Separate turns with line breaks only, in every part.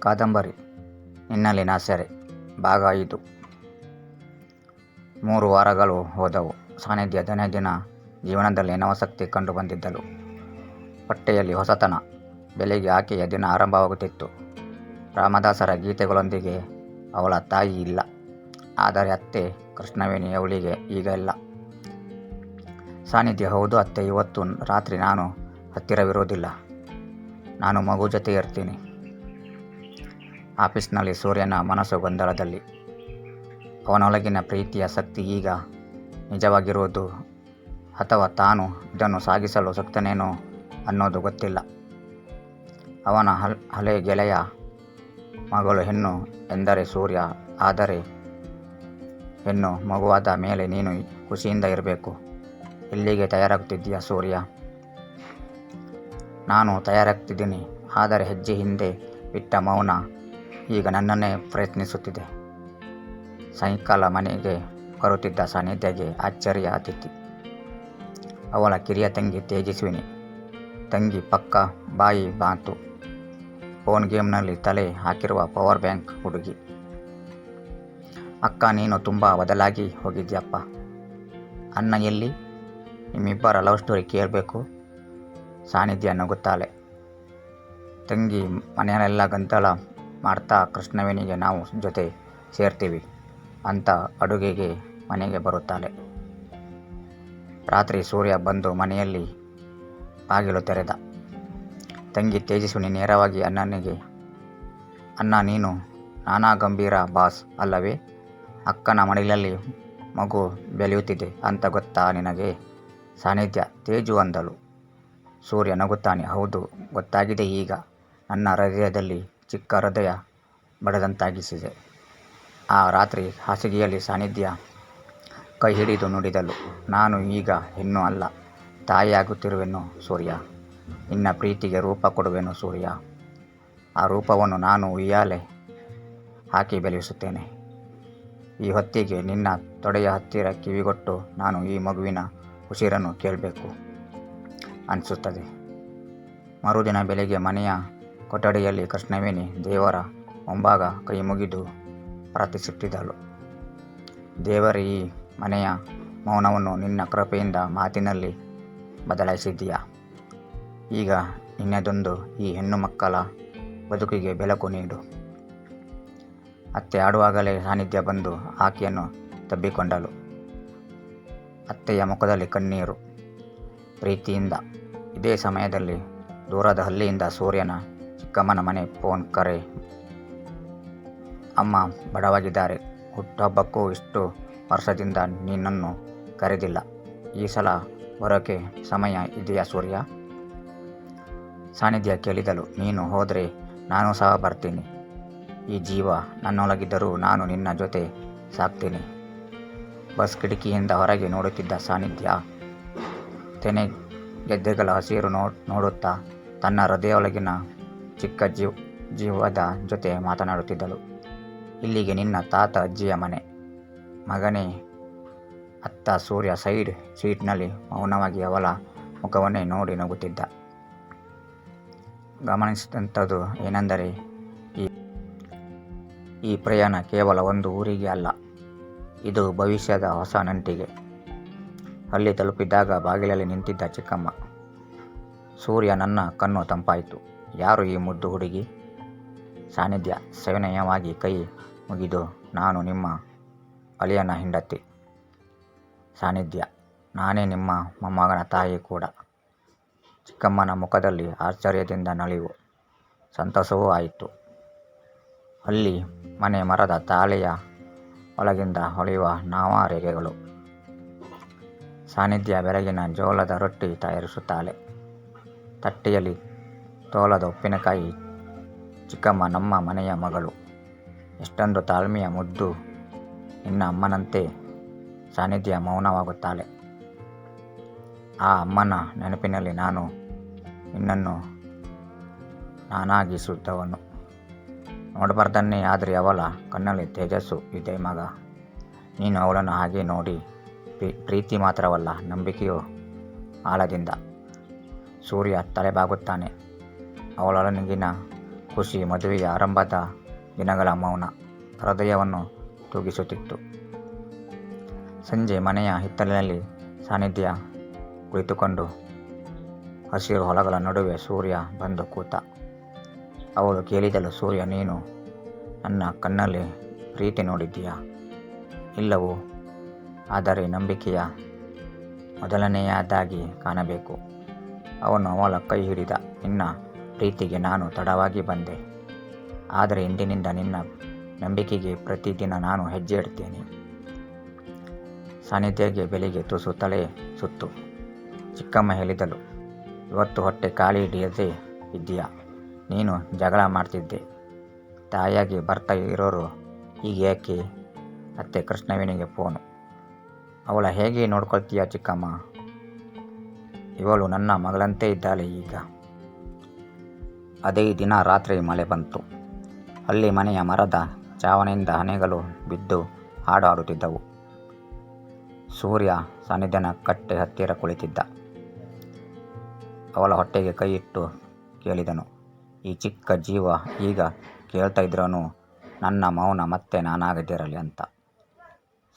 ಕಾದಂಬರಿ ನಿನ್ನಲ್ಲಿನ ಸೆರೆ, ಭಾಗ ಐದು. ಮೂರು ವಾರಗಳು ಹೋದವು. ಸಾನ್ನಿಧ್ಯ ದಿನೇ ಜೀವನದಲ್ಲಿ ನವಸಕ್ತಿ ಕಂಡು ಬಂದಿದ್ದಳು. ಹೊಟ್ಟೆಯಲ್ಲಿ ಹೊಸತನ ಬೆಳಿಗ್ಗೆ ಆಕೆಯ ದಿನ ಆರಂಭವಾಗುತ್ತಿತ್ತು. ರಾಮದಾಸರ ಗೀತೆಗಳೊಂದಿಗೆ ಅವಳ ತಾಯಿ ಇಲ್ಲ. ಆದರೆ ಅತ್ತೆ ಕೃಷ್ಣವೇಣಿ ಅವಳಿಗೆ ಈಗ ಇಲ್ಲ. ಸಾನ್ನಿಧ್ಯ ಹೌದು, ಅತ್ತೆ ಇವತ್ತು ರಾತ್ರಿ ನಾನು ಹತ್ತಿರವಿರೋದಿಲ್ಲ ನಾನು ಮಗು ಜೊತೆ ಇರ್ತೀನಿ. ಆಫೀಸ್ನಲ್ಲಿ ಸೂರ್ಯನ ಮನಸ್ಸು ಗೊಂದಲದಲ್ಲಿ. ಅವನೊಳಗಿನ ಪ್ರೀತಿಯ ಶಕ್ತಿ ಈಗ ನಿಜವಾಗಿರುವುದು ಅಥವಾ ತಾನು ಇದನ್ನು ಸಾಗಿಸಲು ಸಕ್ತನೇನೋ ಅನ್ನೋದು ಗೊತ್ತಿಲ್ಲ. ಅವನ ಹಲ್, ಹಳೆ ಗೆಳೆಯ ಮಗಳು ಹೆಣ್ಣು ಎಂದರೆ ಸೂರ್ಯ, ಆದರೆ ಹೆಣ್ಣು ಮಗುವಾದ ಮೇಲೆ ನೀನು ಖುಷಿಯಿಂದ ಇರಬೇಕು. ಇಲ್ಲಿಗೆ ತಯಾರಾಗ್ತಿದ್ದೀಯಾ ಸೂರ್ಯ? ನಾನು ತಯಾರಾಗ್ತಿದ್ದೀನಿ, ಆದರೆ ಹೆಜ್ಜೆ ಹಿಂದೆ ಬಿಟ್ಟ ಮೌನ ಈಗ ನನ್ನನ್ನೇ ಪ್ರಯತ್ನಿಸುತ್ತಿದೆ. ಸಾಯಂಕಾಲ ಮನೆಗೆ ಬರುತ್ತಿದ್ದ ಸಾನಿಧ್ಯಗೆ ಆಶ್ಚರ್ಯ ಅತಿಥಿ. ಅವಳ ಕಿರಿಯ ತಂಗಿ ತೇಜಸ್ವಿನಿ. ತಂಗಿ ಪಕ್ಕ ಬಾಯಿ ಬಾತು. ಫೋನ್ ಗೇಮ್ನಲ್ಲಿ ತಲೆ ಹಾಕಿರುವ ಪವರ್ ಬ್ಯಾಂಕ್ ಹುಡುಗಿ. ಅಕ್ಕ ನೀನು ತುಂಬ ಬದಲಾಗಿ ಹೋಗಿದ್ಯಪ್ಪ. ಅಣ್ಣ ಎಲ್ಲಿ? ನಿಮ್ಮಿಬ್ಬರ ಲವ್ ಸ್ಟೋರಿ ಕೇಳಬೇಕು? ಸಾನಿಧ್ಯ ನಗುತ್ತಾಳೆ. ತಂಗಿ ಮನೆಯಲ್ಲೆಲ್ಲ ಗಂಟಲ ಮಾಡ್ತಾ ಕೃಷ್ಣವೇಣಿಗೆ ನಾವು ಜೊತೆ ಸೇರ್ತೀವಿ ಅಂತ ಅಡುಗೆಗೆ ಮನೆಗೆ ಬರುತ್ತಾಳೆ. ರಾತ್ರಿ ಸೂರ್ಯ ಬಂದು ಮನೆಯಲ್ಲಿ ಬಾಗಿಲು ತೆರೆದ. ತಂಗಿ ತೇಜಸ್ವಿನಿ ನೇರವಾಗಿ ಅಣ್ಣನಿಗೆ, ಅಣ್ಣ ನೀನು ನಾನಾ ಗಂಭೀರ ಬಾಸ್ ಅಲ್ಲವೇ? ಅಕ್ಕನ ಮಡಿಲಲ್ಲಿ ಮಗು ಬೆಳೆಯುತ್ತಿದೆ ಅಂತ ಗೊತ್ತಾ ನಿನಗೆ? ಸಾನ್ನಿಧ್ಯ, ತೇಜು ಅಂದಳು. ಸೂರ್ಯ ನಗುತ್ತಾನೆ, ಹೌದು, ಗೊತ್ತಾಗಿದೆ ಈಗ. ನನ್ನ ಹೃದಯದಲ್ಲಿ ಚಿಕ್ಕ ಹೃದಯ ಬಡದಂತಾಗಿಸಿದೆ. ಆ ರಾತ್ರಿ ಹಾಸಿಗೆಯಲ್ಲಿ ಸಾನ್ನಿಧ್ಯ ಕೈ ಹಿಡಿದು ನುಡಿದಳು. ನಾನು ಈಗ ಇನ್ನೂ ಅಲ್ಲ. ತಾಯಿಯಾಗುತ್ತಿರುವೆನು ಸೂರ್ಯ. ನಿನ್ನ ಪ್ರೀತಿಗೆ ರೂಪ ಕೊಡುವೆನು ಸೂರ್ಯ. ಆ ರೂಪವನ್ನು ನಾನು ಉಯ್ಯಾಲೆ ಹಾಕಿ ಬೆಳೆಸುತ್ತೇನೆ. ಈ ಹೊತ್ತಿಗೆ ನಿನ್ನ ತೊಡೆಯ ಹತ್ತಿರ ಕಿವಿಗೊಟ್ಟು ನಾನು ಈ ಮಗುವಿನ ಉಸಿರನ್ನು ಕೇಳಬೇಕು ಅನಿಸುತ್ತದೆ. ಮರುದಿನ ಬೆಳಗ್ಗೆ ಮನೆಯ ಕೊಠಡಿಯಲ್ಲಿ ಕೃಷ್ಣವೇಣಿ ದೇವರ ಮುಂಭಾಗ ಕೈ ಮುಗಿದು ಪ್ರಾರ್ಥಿಸುತ್ತಿದ್ದಳು. ದೇವರ, ಈ ಮನೆಯ ಮೌನವನ್ನು ನಿನ್ನ ಕೃಪೆಯಿಂದ ಮಾತಿನಲ್ಲಿ ಬದಲಾಯಿಸಿದ್ದೀಯಾ? ಈಗ ನಿನ್ನದೊಂದು ಈ ಹೆಣ್ಣು ಮಕ್ಕಳ ಬದುಕಿಗೆ ಬೆಳಕು ನೀಡು. ಅತ್ತೆ ಆಡುವಾಗಲೇ ಸಾನ್ನಿಧ್ಯ ಬಂದು ಆಕೆಯನ್ನು ತಬ್ಬಿಕೊಂಡಳು. ಅತ್ತೆಯ ಮುಖದಲ್ಲಿ ಕಣ್ಣೀರು. ಪ್ರೀತಿಯಿಂದ, ಇದೇ ಸಮಯದಲ್ಲಿ ದೂರದ ಹಳ್ಳಿಯಿಂದ ಸೂರ್ಯನ ಚಿಕ್ಕಮ್ಮನ ಮನೆ ಫೋನ್ ಕರೆ. ಅಮ್ಮ, ಬಡವಾಗಿದ್ದಾರೆ. ಹುಟ್ಟುಹಬ್ಬಕ್ಕೂ ಇಷ್ಟು ವರ್ಷದಿಂದ ನಿನ್ನನ್ನು ಕರೆದಿಲ್ಲ. ಈ ಸಲ ಬರೋಕ್ಕೆ ಸಮಯ ಇದೆಯಾ ಸೂರ್ಯ? ಸಾನ್ನಿಧ್ಯ ಕೇಳಿದಳು. ನೀನು ಹೋದರೆ ನಾನು ಸಹ ಬರ್ತೀನಿ. ಈ ಜೀವ ನನ್ನೊಳಗಿದ್ದರೂ ನಾನು ನಿನ್ನ ಜೊತೆ ಸಾಕ್ತೀನಿ. ಬಸ್ ಕಿಟಕಿಯಿಂದ ಹೊರಗೆ ನೋಡುತ್ತಿದ್ದ ಸಾನ್ನಿಧ್ಯ ತೆನೆ ಗೆದ್ದೆಗಳ ಹಸಿರು ನೋ ನೋಡುತ್ತಾ ತನ್ನ ಹೃದಯೊಳಗಿನ ಚಿಕ್ಕ ಜೀವ್ ಜೀವದ ಜೊತೆ ಮಾತನಾಡುತ್ತಿದ್ದಳು. ಇಲ್ಲಿಗೆ ನಿನ್ನ ತಾತ ಅಜ್ಜಿಯ ಮನೆ. ಮಗನೇ, ಅತ್ತ ಸೂರ್ಯ ಸೈಡ್ ಸೀಟ್ನಲ್ಲಿ ಮೌನವಾಗಿ ಅವಳ ಮುಖವನ್ನೇ ನೋಡಿ ನಗುತ್ತಿದ್ದ. ಗಮನಿಸಿದಂಥದ್ದು ಏನೆಂದರೆ, ಈ ಈ ಪ್ರಯಾಣ ಕೇವಲ ಒಂದು ಊರಿಗೆ ಅಲ್ಲ. ಇದು ಭವಿಷ್ಯದ ಹೊಸ ನಂಟಿಗೆ. ಅಲ್ಲಿ ತಲುಪಿದಾಗ ಬಾಗಿಲಲ್ಲಿ ನಿಂತಿದ್ದ ಚಿಕ್ಕಮ್ಮ. ಸೂರ್ಯ ನನ್ನ ಕಣ್ಣು ತಂಪಾಯಿತು. ಯಾರು ಈ ಮುದ್ದು ಹುಡುಗಿ? ಸಾನ್ನಿಧ್ಯ ಸವಿನಯವಾಗಿ ಕೈ ಮುಗಿದು, ನಾನು ನಿಮ್ಮ ಅಳಿಯನ ಹೆಂಡತಿ. ಸಾನ್ನಿಧ್ಯ, ನಾನೇ ನಿಮ್ಮ ಮೊಮ್ಮಗನ ತಾಯಿ ಕೂಡ. ಚಿಕ್ಕಮ್ಮನ ಮುಖದಲ್ಲಿ ಆಶ್ಚರ್ಯದಿಂದ ನಲಿವು ಸಂತಸವೂ ಆಯಿತು. ಅಲ್ಲಿ ಮನೆ ಮರದ ತಾಳೆಯ ಒಳಗಿಂದ ಹೊಳೆಯುವ ನಾವಾ ರೇಖೆಗಳು ಸಾನ್ನಿಧ್ಯ ಬೆಳಗಿನ ಜೋಳದ ರೊಟ್ಟಿ ತಯಾರಿಸುತ್ತಾಳೆ. ತಟ್ಟೆಯಲ್ಲಿ ತೋಲದ ಉಪ್ಪಿನಕಾಯಿ, ಚಿಕ್ಕಮ್ಮ ನಮ್ಮ ಮನೆಯ ಮಗಳು. ಎಷ್ಟೊಂದು ತಾಳ್ಮೆಯ ಮುದ್ದು ನಿನ್ನ ಅಮ್ಮನಂತೆ ಸಾನ್ನಿಧ್ಯ ಮೌನವಾಗುತ್ತಾಳೆ. ಆ ಅಮ್ಮನ ನೆನಪಿನಲ್ಲಿ ನಾನು ನಿನ್ನನ್ನು ನಾನಾಗಿಸುತ್ತವನು. ನೋಡಬಾರ್ದನ್ನೇ, ಆದರೆ ಅವಳ ಕಣ್ಣಲ್ಲಿ ತೇಜಸ್ಸು ಇದೆ ಮಗ. ನೀನು ಅವಳನ್ನು ಹಾಗೆ ನೋಡಿ ಪ್ರೀತಿ ಮಾತ್ರವಲ್ಲ, ನಂಬಿಕೆಯು ಆಳದಿಂದ ಸೂರ್ಯ ತಲೆಬಾಗುತ್ತಾನೆ. ಅವಳೊಳಗಿನ ಖುಷಿ ಮದುವೆಯ ಆರಂಭದ ದಿನಗಳ ಮೌನ ಹೃದಯವನ್ನು ತೂಗಿಸುತ್ತಿತ್ತು. ಸಂಜೆ ಮನೆಯ ಹಿತ್ತಲಿನಲ್ಲಿ ಸಾನ್ನಿಧ್ಯ ಕುಳಿತುಕೊಂಡು ಹಸಿರು ಹೊಲಗಳ ನಡುವೆ ಸೂರ್ಯ ಬಂದು ಕೂತ, ಅವಳು ಕೇಳಿದಳು, ಸೂರ್ಯ, ನೀನು ನನ್ನ ಕಣ್ಣಲ್ಲಿ ಪ್ರೀತಿ ನೋಡಿದ್ದೀಯಾ? ಇಲ್ಲವೋ, ಆದರೆ ನಂಬಿಕೆಯ ಮೊದಲನೆಯದಾಗಿ ಕಾಣಬೇಕು. ಅವನು ಅವಳ ಕೈ ಹಿಡಿದ, ನಿನ್ನ ಪ್ರೀತಿಗೆ ನಾನು ತಡವಾಗಿ ಬಂದೆ. ಆದರೆ ಇಂದಿನಿಂದ ನಿನ್ನ ನಂಬಿಕೆಗೆ ಪ್ರತಿದಿನ ನಾನು ಹೆಜ್ಜೆ ಇಡ್ತೇನೆ. ಸಾನಿಧ್ಯಗೆ ಬೆಳಿಗ್ಗೆ ತುಸು ತಲೆ ಸುತ್ತು. ಚಿಕ್ಕಮ್ಮ ಹೇಳಿದಳು, ಇವತ್ತು ಹೊಟ್ಟೆ ಖಾಲಿ ಹಿಡಿಯದೆ ಇದ್ದೀಯಾ? ನೀನು ಜಗಳ ಮಾಡ್ತಿದ್ದೆ. ತಾಯಿಯಾಗಿ ಬರ್ತಾ ಇರೋರು ಈಗ ಯಾಕೆ? ಅತ್ತೆ ಕೃಷ್ಣವೇಣಿಗೆ ಫೋನು ಅವಳ ಹೇಗೆ ನೋಡ್ಕೊಳ್ತೀಯ ಚಿಕ್ಕಮ್ಮ? ಇವಳು ನನ್ನ ಮಗಳಂತೆ ಇದ್ದಾಳೆ ಈಗ. ಅದೇ ದಿನ ರಾತ್ರಿ ಮಳೆ ಬಂತು. ಅಲ್ಲಿ ಮನೆಯ ಮರದ ಚಾವಣಿಯಿಂದ ಹನೆಗಳು ಬಿದ್ದು ಹಾಡು ಹಾಡುತ್ತಿದ್ದವು ಸೂರ್ಯ ಸಾನ್ನಿಧ್ಯನ ಕಟ್ಟೆ ಹತ್ತಿರ ಕುಳಿತಿದ್ದ. ಅವಳ ಹೊಟ್ಟೆಗೆ ಕೈ ಇಟ್ಟು ಕೇಳಿದನು, ಈ ಚಿಕ್ಕ ಜೀವ ಈಗ ಕೇಳ್ತಾ ಇದ್ರೂ ನನ್ನ ಮೌನ ಮತ್ತೆ ನಾನಾಗದಿರಲಿ ಅಂತ.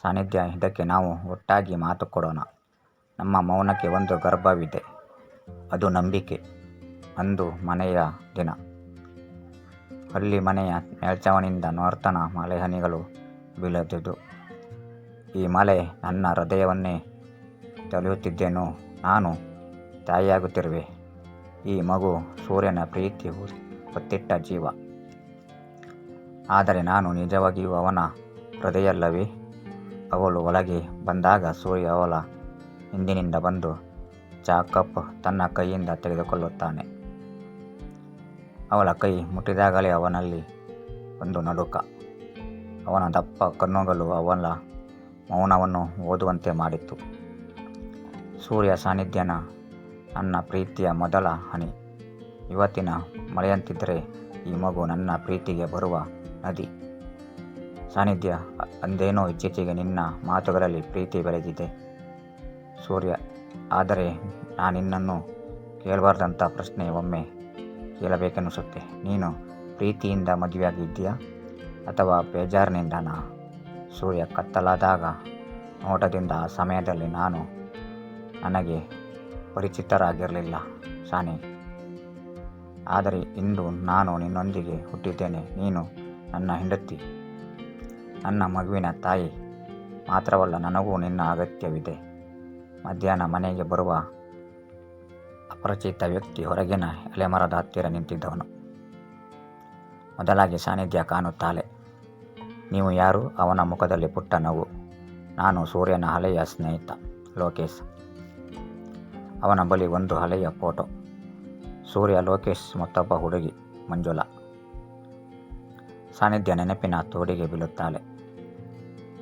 ಸಾನ್ನಿಧ್ಯ, ಇದಕ್ಕೆ ನಾವು ಒಟ್ಟಾಗಿ ಮಾತು ಕೊಡೋಣ. ನಮ್ಮ ಮೌನಕ್ಕೆ ಒಂದು ಗರ್ಭವಿದೆ. ಅದು ನಂಬಿಕೆ. ಅಂದು ಮನೆಯ ದಿನ. ಅಲ್ಲಿ ಮನೆಯ ಮೇಲ್ಚಾವಣಿಯಿಂದ ನೋರ್ತನ ಮಲೆಹನಿಗಳು ಹನಿಗಳು ಬೀಳುತ್ತಿದ್ದು ಈ ಮಲೆ ನನ್ನ ಹೃದಯವನ್ನೇ ತಲೆಯುತ್ತಿದ್ದೇನೋ ನಾನು ತಾಯಿಯಾಗುತ್ತಿರುವೆ. ಈ ಮಗು ಸೂರ್ಯನ ಪ್ರೀತಿ ಹೊತ್ತಿಟ್ಟ ಜೀವ. ಆದರೆ ನಾನು ನಿಜವಾಗಿಯೂ ಅವನ ಹೃದಯಲ್ಲವೇ? ಅವಳು ಒಳಗೆ ಬಂದಾಗ ಸೂರ್ಯ ಅವಳ ಹಿಂದಿನಿಂದ ಬಂದು ಚಾಕಪ್ ತನ್ನ ಕೈಯಿಂದ ತೆಗೆದುಕೊಳ್ಳುತ್ತಾನೆ. ಅವಳ ಕೈ ಮುಟ್ಟಿದಾಗಲೇ ಅವನಲ್ಲಿ ಒಂದು ನಡುಕ. ಅವನ ದಪ್ಪ ಕಣ್ಣುಗಳು ಅವನ ಮೌನವನ್ನು ಓದುವಂತೆ ಮಾಡಿತ್ತು. ಸೂರ್ಯ ಸಾನ್ನಿಧ್ಯನ ನನ್ನ ಪ್ರೀತಿಯ ಮೊದಲ ಹನಿ. ಇವತ್ತಿನ ಮಳೆಯಂತಿದ್ದರೆ ಈ ಮಗು ನನ್ನ ಪ್ರೀತಿಗೆ ಬರುವ ನದಿ. ಸಾನ್ನಿಧ್ಯ ಅಂದೇನೋ ಇತ್ತೀಚೆಗೆ ನಿನ್ನ ಮಾತುಗಳಲ್ಲಿ ಪ್ರೀತಿ ಬೆಳೆದಿದೆ. ಸೂರ್ಯ, ಆದರೆ ನಾನಿನ್ನನ್ನು ಕೇಳಬಾರ್ದಂಥ ಪ್ರಶ್ನೆ ಒಮ್ಮೆ ಕೇಳಬೇಕೆನ್ನಿಸುತ್ತೆ ನೀನು ಪ್ರೀತಿಯಿಂದ ಮದುವೆಯಾಗಿದ್ದೀಯಾ? ಅಥವಾ ಬೇಜಾರಿನಿಂದನಾ ಸೂರ್ಯ ಕತ್ತಲಾದಾಗ ನೋಟದಿಂದ ಆ ಸಮಯದಲ್ಲಿ ನಾನು ನನಗೆ ಪರಿಚಿತರಾಗಿರಲಿಲ್ಲ ಸಾನಿ ಆದರೆ ಇಂದು ನಾನು ನಿನ್ನೊಂದಿಗೆ ಹುಟ್ಟಿದ್ದೇನೆ. ನೀನು ನನ್ನ ಹೆಂಡತಿ. ನನ್ನ ಮಗುವಿನ ತಾಯಿ ಮಾತ್ರವಲ್ಲ, ನನಗೂ ನಿನ್ನ ಅಗತ್ಯವಿದೆ. ಮಧ್ಯಾಹ್ನ ಮನೆಗೆ ಬರುವ ಅಪರಿಚಿತ ವ್ಯಕ್ತಿ ಹೊರಗಿನ ಎಲೆಮರದ ಹತ್ತಿರ ನಿಂತಿದ್ದವನು. ಮೊದಲಾಗಿ ಸಾನ್ನಿಧ್ಯ ಕಾಣುತ್ತಾಳೆ. ನೀವು ಯಾರು? ಅವನ ಮುಖದಲ್ಲಿ ಪುಟ್ಟ ನೋವು. ನಾನು ಸೂರ್ಯನ ಹಳೆಯ ಸ್ನೇಹಿತ, ಲೋಕೇಶ್. ಅವನ ಬಳಿ ಒಂದು ಹಳೆಯ ಫೋಟೋ. ಸೂರ್ಯ, ಲೋಕೇಶ್ ಮತ್ತೊಬ್ಬ ಹುಡುಗಿ, ಮಂಜುಳಾ. ಸಾನ್ನಿಧ್ಯ ನೆನಪಿನ ತೋಡಿಗೆ ಬೀಳುತ್ತಾಳೆ.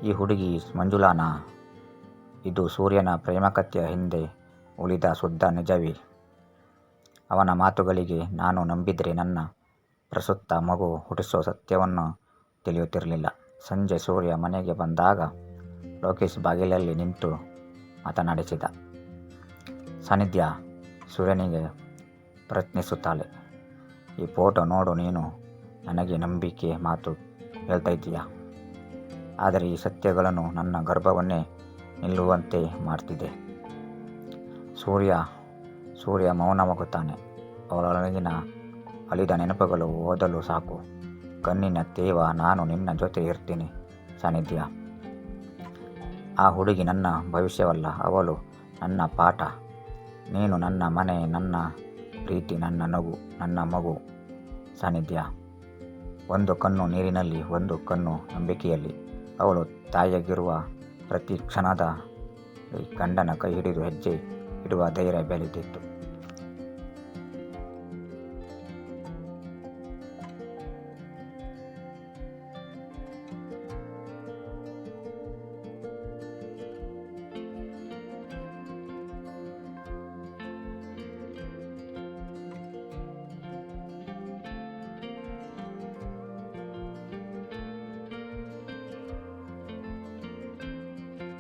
ಈ ಹುಡುಗಿ ಮಂಜುಳಾನ? ಇದು ಸೂರ್ಯನ ಪ್ರೇಮಕತೆಯ ಹಿಂದೆ ಉಳಿದ ಶುದ್ಧ ನಿಜವೇ? ಅವನ ಮಾತುಗಳಿಗೆ ನಾನು ನಂಬಿದರೆ ನನ್ನ ಪ್ರಸುತ್ತ ಮಗು ಹುಟ್ಟಿಸೋ ಸತ್ಯವನ್ನು ತಿಳಿಯುತ್ತಿರಲಿಲ್ಲ. ಸಂಜೆ ಸೂರ್ಯ ಮನೆಗೆ ಬಂದಾಗ ಲೋಕೇಶ್ ಬಾಗಿಲಲ್ಲಿ ನಿಂತು ಮಾತನಾಡಿಸಿದ. ಸಾನ್ನಿಧ್ಯ ಸೂರ್ಯನಿಗೆ ಪ್ರಯತ್ನಿಸುತ್ತಾಳೆ. ಈ ಫೋಟೋ ನೋಡು, ನೀನು ನನಗೆ ನಂಬಿಕೆ ಮಾತು ಹೇಳ್ತಾ ಇದ್ದೀಯಾ. ಆದರೆ ಈ ಸತ್ಯಗಳನ್ನು ನನ್ನ ಗರ್ಭವನ್ನೇ ನಿಲ್ಲುವಂತೆ ಮಾಡ್ತಿದೆ. ಸೂರ್ಯ ಸೂರ್ಯ ಮೌನವಾಗುತ್ತಾನೆ. ಅವಳೊಳಗಿನ ಅಲಿದ ನೆನಪುಗಳು ಓದಲು ಸಾಕು. ಕಣ್ಣಿನ ತೇವ ನಾನು ನಿನ್ನ ಜೊತೆ ಇರ್ತೀನಿ ಸಾನ್ನಿಧ್ಯ ಆ ಹುಡುಗಿ ನನ್ನ ಭವಿಷ್ಯವಲ್ಲ, ಅವಳು ನನ್ನ ಪಾಠ. ನೀನು ನನ್ನ ಮನೆ, ನನ್ನ ಪ್ರೀತಿ, ನನ್ನ ನಗು, ನನ್ನ ಮಗು ಸಾನ್ನಿಧ್ಯ ಒಂದು ಕಣ್ಣು ನೀರಿನಲ್ಲಿ, ಒಂದು ಕಣ್ಣು ನಂಬಿಕೆಯಲ್ಲಿ ಅವಳು ತಾಯಿಯಾಗಿರುವ ಪ್ರತಿ ಕ್ಷಣದ ಗಂಡನ ಕೈ ಹಿಡಿದು ಹೆಜ್ಜೆ ಇಡುವ ಧೈರ್ಯ ಬೆಳೆದಿತ್ತು.